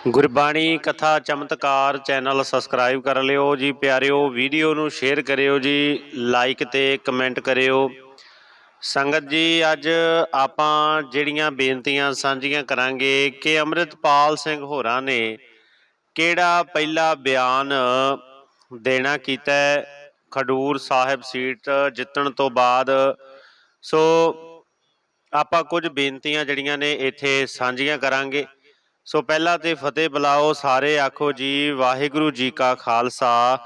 ਗੁਰਬਾਣੀ ਕਥਾ ਚਮਤਕਾਰ channel subscribe ਕਰ ਲਿਓ ਜੀ ਪਿਆਰਿਓ, ਵੀਡੀਓ ਨੂੰ ਸ਼ੇਅਰ ਕਰਿਓ ਜੀ, ਲਾਈਕ ਤੇ ਕਮੈਂਟ ਕਰਿਓ। ਸੰਗਤ ਜੀ, ਅੱਜ ਆਪਾਂ ਜਿਹੜੀਆਂ ਬੇਨਤੀਆਂ ਸਾਂਝੀਆਂ ਕਰਾਂਗੇ ਕਿ ਅੰਮ੍ਰਿਤਪਾਲ ਸਿੰਘ ਹੋਰਾਂ ਨੇ ਕਿਹੜਾ ਪਹਿਲਾ ਬਿਆਨ ਦੇਣਾ ਕੀਤਾ ਖਡੂਰ ਸਾਹਿਬ ਸੀਟ ਜਿੱਤਣ ਤੋਂ ਬਾਅਦ। ਸੋ, ਆਪਾਂ ਕੁਝ ਬੇਨਤੀਆਂ ਜਿਹੜੀਆਂ ਨੇ ਇੱਥੇ ਸਾਂਝੀਆਂ ਕਰਾਂਗੇ। ਸੋ ਪਹਿਲਾਂ ਤੇ ਫਤਿਹ ਬੁਲਾਓ ਸਾਰੇ, ਆਖੋ ਜੀ, ਵਾਹਿਗੁਰੂ ਜੀ ਕਾ ਖਾਲਸਾ,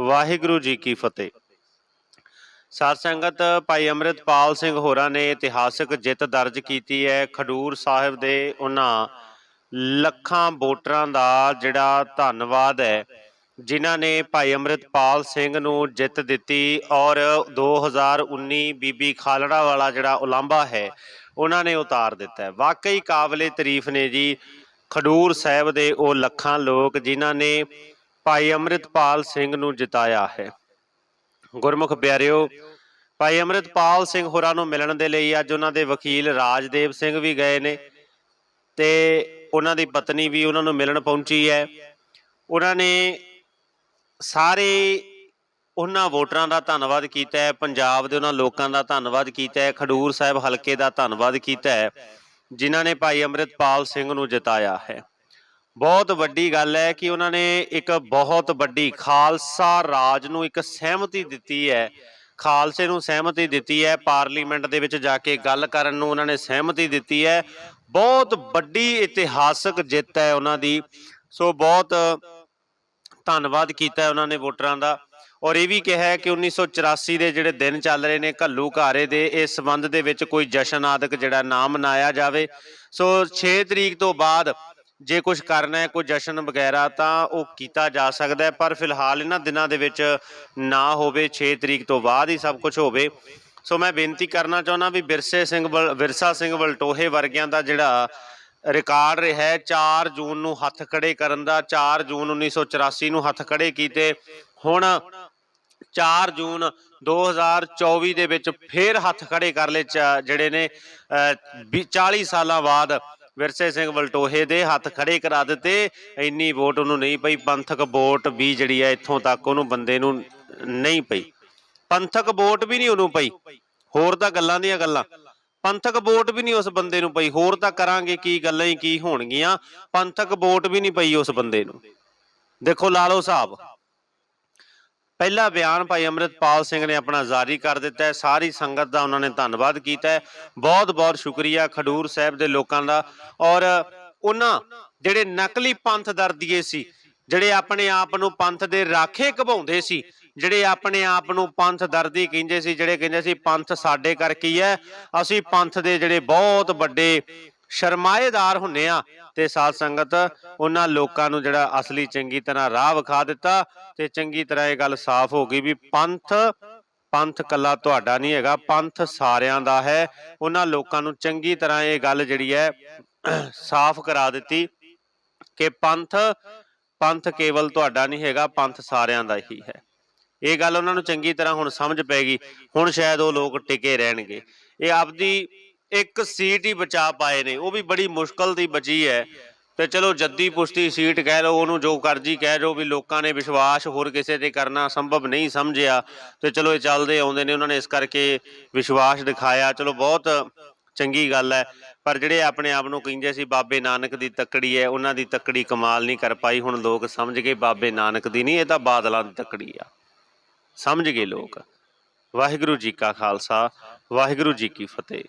ਵਾਹਿਗੁਰੂ ਜੀ ਕੀ ਫਤਿਹ। ਸਾਧ ਸੰਗਤ, ਭਾਈ ਅੰਮ੍ਰਿਤਪਾਲ ਸਿੰਘ ਹੋਰਾਂ ਨੇ ਇਤਿਹਾਸਕ ਜਿੱਤ ਦਰਜ ਕੀਤੀ ਹੈ। ਖਡੂਰ ਸਾਹਿਬ ਦੇ ਉਹਨਾਂ ਲੱਖਾਂ ਵੋਟਰਾਂ ਦਾ ਜਿਹੜਾ ਧੰਨਵਾਦ ਹੈ, ਜਿਨ੍ਹਾਂ ਨੇ ਭਾਈ ਅੰਮ੍ਰਿਤਪਾਲ ਸਿੰਘ ਨੂੰ ਜਿੱਤ ਦਿੱਤੀ ਔਰ 2019 ਬੀਬੀ ਖਾਲੜਾ ਵਾਲਾ ਜਿਹੜਾ ਉਲਾਂਭਾ ਹੈ, ਉਹਨਾਂ ਨੇ ਉਤਾਰ ਦਿੱਤਾ ਹੈ। ਵਾਕਈ ਕਾਬਲੇ ਤਾਰੀਫ ਨੇ ਜੀ ਖਡੂਰ ਸਾਹਿਬ ਦੇ ਉਹ ਲੱਖਾਂ ਲੋਕ ਜਿਨ੍ਹਾਂ ਨੇ ਭਾਈ ਅੰਮ੍ਰਿਤਪਾਲ ਸਿੰਘ ਨੂੰ ਜਿਤਾਇਆ ਹੈ। ਗੁਰਮੁਖ ਪਿਆਰਿਓ, ਭਾਈ ਅੰਮ੍ਰਿਤਪਾਲ ਸਿੰਘ ਹੋਰਾਂ ਨੂੰ ਮਿਲਣ ਦੇ ਲਈ ਅੱਜ ਉਹਨਾਂ ਦੇ ਵਕੀਲ ਰਾਜਦੇਵ ਸਿੰਘ ਵੀ ਗਏ ਨੇ ਤੇ ਉਹਨਾਂ ਦੀ ਪਤਨੀ ਵੀ ਉਹਨਾਂ ਨੂੰ ਮਿਲਣ ਪਹੁੰਚੀ ਹੈ। ਉਹਨਾਂ ਨੇ ਸਾਰੇ ਉਹਨਾਂ ਵੋਟਰਾਂ ਦਾ ਧੰਨਵਾਦ ਕੀਤਾ ਹੈ, ਪੰਜਾਬ ਦੇ ਉਹਨਾਂ ਲੋਕਾਂ ਦਾ ਧੰਨਵਾਦ ਕੀਤਾ ਹੈ, ਖਡੂਰ ਸਾਹਿਬ ਹਲਕੇ ਦਾ ਧੰਨਵਾਦ ਕੀਤਾ ਹੈ। ਜਿਨ੍ਹਾਂ ਨੇ ਭਾਈ ਅੰਮ੍ਰਿਤਪਾਲ ਸਿੰਘ ਨੂੰ ਜਿਤਾਇਆ ਹੈ। ਬਹੁਤ ਵੱਡੀ ਗੱਲ ਹੈ ਕਿ ਉਹਨਾਂ ਨੇ ਇੱਕ ਬਹੁਤ ਵੱਡੀ ਖਾਲਸਾ ਰਾਜ ਨੂੰ ਇੱਕ ਸਹਿਮਤੀ ਦਿੱਤੀ ਹੈ। ਖਾਲਸੇ ਨੂੰ ਸਹਿਮਤੀ ਦਿੱਤੀ ਹੈ, ਪਾਰਲੀਮੈਂਟ ਦੇ ਵਿੱਚ ਜਾ ਕੇ ਗੱਲ ਕਰਨ ਨੂੰ ਉਹਨਾਂ ਨੇ ਸਹਿਮਤੀ ਦਿੱਤੀ ਹੈ। ਬਹੁਤ ਵੱਡੀ ਇਤਿਹਾਸਕ ਜਿੱਤ ਹੈ ਉਹਨਾਂ ਦੀ। ਸੋ ਬਹੁਤ ਧੰਨਵਾਦ ਕੀਤਾ ਉਹਨਾਂ ਨੇ ਵੋਟਰਾਂ ਦਾ। ਔਰ ਇਹ ਵੀ ਕਿਹਾ ਹੈ ਕਿ 1984 ਦੇ ਜਿਹੜੇ ਦਿਨ ਚੱਲ ਰਹੇ ਨੇ ਘੱਲੂ ਘਾਰੇ ਦੇ, ਇਸ ਸੰਬੰਧ ਦੇ ਵਿੱਚ ਕੋਈ ਜਸ਼ਨ ਆਦਿਕ ਜਿਹੜਾ ਨਾ ਮਨਾਇਆ ਜਾਵੇ। ਸੋ 6 ਤਰੀਕ ਤੋਂ ਬਾਅਦ ਜੇ ਕੁਝ ਕਰਨਾ ਹੈ, ਕੋਈ ਜਸ਼ਨ ਵਗੈਰਾ ਤਾਂ ਉਹ ਕੀਤਾ ਜਾ ਸਕਦਾ ਹੈ, ਪਰ ਫਿਲਹਾਲ ਇਹਨਾਂ ਦਿਨਾਂ ਦੇ ਵਿੱਚ ਨਾ ਹੋਵੇ 6 ਤਰੀਕ ਤੋਂ ਬਾਅਦ ਹੀ ਸਭ ਕੁਝ ਹੋਵੇ। ਸੋ ਮੈਂ ਬੇਨਤੀ ਕਰਨਾ ਚਾਹੁੰਦਾ ਵੀ ਵਿਰਸੇ ਸਿੰਘ ਵਲ- ਵਿਰਸਾ ਸਿੰਘ ਵਲਟੋਹੇ ਵਰਗਿਆਂ ਦਾ ਜਿਹੜਾ ਰਿਕਾਰਡ ਰਿਹਾ ਹੈ। 4 ਜੂਨ ਨੂੰ ਹੱਥ ਖੜੇ ਕਰਨ ਦਾ 4 ਜੂਨ 1984 ਨੂੰ ਹੱਥ ਖੜੇ ਕੀਤੇ। ਹੁਣ 4 ਜੂਨ 2024 ਦੇ ਵਿੱਚ ਫੇਰ ਹੱਥ ਖੜੇ ਕਰ ਲਏ ਚ- ਜਿਹੜੇ ਨੇ 40 ਸਾਲਾਂ ਬਾਅਦ ਵਿਰਸੇ ਸਿੰਘ ਵਲਟੋਹੇ ਦੇ ਹੱਥ ਖੜੇ ਕਰਾ ਦਿੱਤੇ। ਇੰਨੀ ਵੋਟ ਉਹਨੂੰ ਨਹੀਂ ਪਈ। ਪੰਥਕ ਵੋਟ ਵੀ ਜਿਹੜੀ ਹੈ ਇੱਥੋਂ ਤੱਕ ਉਹਨੂੰ ਬੰਦੇ ਨੂੰ ਨਹੀਂ ਪਈ। ਪੰਥਕ ਵੋਟ ਵੀ ਨਹੀਂ ਉਹਨੂੰ ਪਈ। ਹੋਰ ਤਾਂ ਗੱਲਾਂ ਦੀਆਂ ਗੱਲਾਂ। ਪੰਥਕ ਵੋਟ ਵੀ ਨਹੀਂ ਉਸ ਬੰਦੇ ਨੂੰ ਪਈ। ਹੋਰ ਤਾਂ ਕਰਾਂਗੇ ਕੀ ਗੱਲਾਂ ਹੀ ਕੀ ਹੋਣਗੀਆਂ। ਪੰਥਕ ਵੋਟ ਵੀ ਨਹੀਂ ਪਈ ਉਸ ਬੰਦੇ ਨੂੰ। ਦੇਖੋ ਲਾ ਲਓ ਪਹਿਲਾ ਬਿਆਨ ਭਾਈ ਅੰਮ੍ਰਿਤਪਾਲ ਸਿੰਘ ਨੇ ਆਪਣਾ ਜਾਰੀ ਕਰ ਦਿੱਤਾ ਹੈ। ਸਾਰੀ ਸੰਗਤ ਦਾ ਉਹਨਾਂ ਨੇ ਧੰਨਵਾਦ ਕੀਤਾ ਹੈ। ਬਹੁਤ ਬਹੁਤ ਸ਼ੁਕਰੀਆ ਖਡੂਰ ਸਾਹਿਬ ਦੇ ਲੋਕਾਂ ਦਾ। ਔਰ ਉਹਨਾਂ ਜਿਹੜੇ ਨਕਲੀ ਪੰਥ ਦਰਦੀਏ ਸੀ ਜਿਹੜੇ ਆਪਣੇ ਆਪ ਨੂੰ ਪੰਥ ਦੇ ਰਾਖੇ ਘਵਾਉਂਦੇ ਸੀ, ਜਿਹੜੇ ਆਪਣੇ ਆਪ ਨੂੰ ਪੰਥ ਦਰਦੀ ਕਹਿੰਦੇ ਸੀ, ਜਿਹੜੇ ਕਹਿੰਦੇ ਸੀ, ਪੰਥ ਸਾਡੇ ਕਰਕੇ ਹੀ ਹੈ? ਅਸੀਂ ਪੰਥ ਦੇ ਜਿਹੜੇ ਬਹੁਤ ਵੱਡੇ ਸ਼ਰਮਾਏਦਾਰ ਹੁੰਨੇ ਆ ਤੇ ਸਾਧ ਸੰਗਤ ਉਹਨਾਂ ਲੋਕਾਂ ਨੂੰ ਜਿਹੜਾ ਅਸਲੀ ਚੰਗੀ ਤਰ੍ਹਾਂ ਰਾਹ ਵਿਖਾ ਦਿੱਤਾ ਤੇ ਚੰਗੀ ਤਰ੍ਹਾਂ ਇਹ ਗੱਲ ਸਾਫ਼ ਹੋ ਗਈ ਵੀ ਪੰਥ ਪੰਥ ਕੱਲਾ ਤੁਹਾਡਾ ਨਹੀਂ ਹੈਗਾ, ਪੰਥ ਸਾਰਿਆਂ ਦਾ ਹੈ। ਉਹਨਾਂ ਲੋਕਾਂ ਨੂੰ ਚੰਗੀ ਤਰ੍ਹਾਂ ਇਹ ਗੱਲ ਜਿਹੜੀ ਹੈ, ਸਾਫ਼ ਕਰਾ ਦਿੱਤੀ ਕਿ ਪੰਥ ਪੰਥ ਕੇਵਲ ਤੁਹਾਡਾ ਨਹੀਂ ਹੈਗਾ, ਪੰਥ ਸਾਰਿਆਂ ਦਾ ਹੀ ਹੈ। ਇਹ ਗੱਲ ਉਹਨਾਂ ਨੂੰ ਚੰਗੀ ਤਰ੍ਹਾਂ ਹੁਣ ਸਮਝ ਪੈ ਗਈ। ਹੁਣ ਸ਼ਾਇਦ ਉਹ ਲੋਕ ਟਿਕੇ ਰਹਿਣਗੇ। ਇਹ ਆਪਦੀ ਇੱਕ ਸੀਟ ਹੀ ਬਚਾ ਪਾਏ ਨੇ। ਉਹ ਵੀ ਬੜੀ ਮੁਸ਼ਕਲ ਦੀ ਬਚੀ ਹੈ। ਤੇ ਚਲੋ ਜੱਦੀ ਪੁਸ਼ਤੀ ਸੀਟ ਕਹਿ ਲਓ, ਉਹਨੂੰ ਜੋ ਕਰਜੀ ਕਹਿ ਜੋ ਵੀ ਲੋਕਾਂ ਨੇ ਵਿਸ਼ਵਾਸ ਹੋਰ ਕਿਸੇ ਤੇ ਕਰਨਾ ਸੰਭਵ ਨਹੀਂ ਸਮਝਿਆ। ਤੇ ਚਲੋ ਇਹ ਚੱਲਦੇ ਆਉਂਦੇ ਨੇ। ਉਹਨਾਂ ਨੇ ਇਸ ਕਰਕੇ ਵਿਸ਼ਵਾਸ ਦਿਖਾਇਆ। ਚਲੋ ਬਹੁਤ ਚੰਗੀ ਗੱਲ ਹੈ। ਪਰ ਜਿਹੜੇ ਆਪਣੇ ਆਪ ਨੂੰ ਕਹਿੰਦੇ ਸੀ, ਬਾਬੇ ਨਾਨਕ ਦੀ ਤੱਕੜੀ ਹੈ, ਉਹਨਾਂ ਦੀ ਤੱਕੜੀ ਕਮਾਲ ਨਹੀਂ ਕਰ ਪਾਈ। ਹੁਣ ਲੋਕ ਸਮਝ ਗਏ, ਬਾਬੇ ਨਾਨਕ ਦੀ ਨਹੀਂ, ਇਹ ਤਾਂ ਬਾਦਲਾਂ ਦੀ ਤੱਕੜੀ ਆ। ਸਮਝ ਗਏ ਲੋਕ। ਵਾਹਿਗੁਰੂ ਜੀ ਕਾ ਖਾਲਸਾ, ਵਾਹਿਗੁਰੂ ਜੀ ਕੀ ਫਤਿਹ।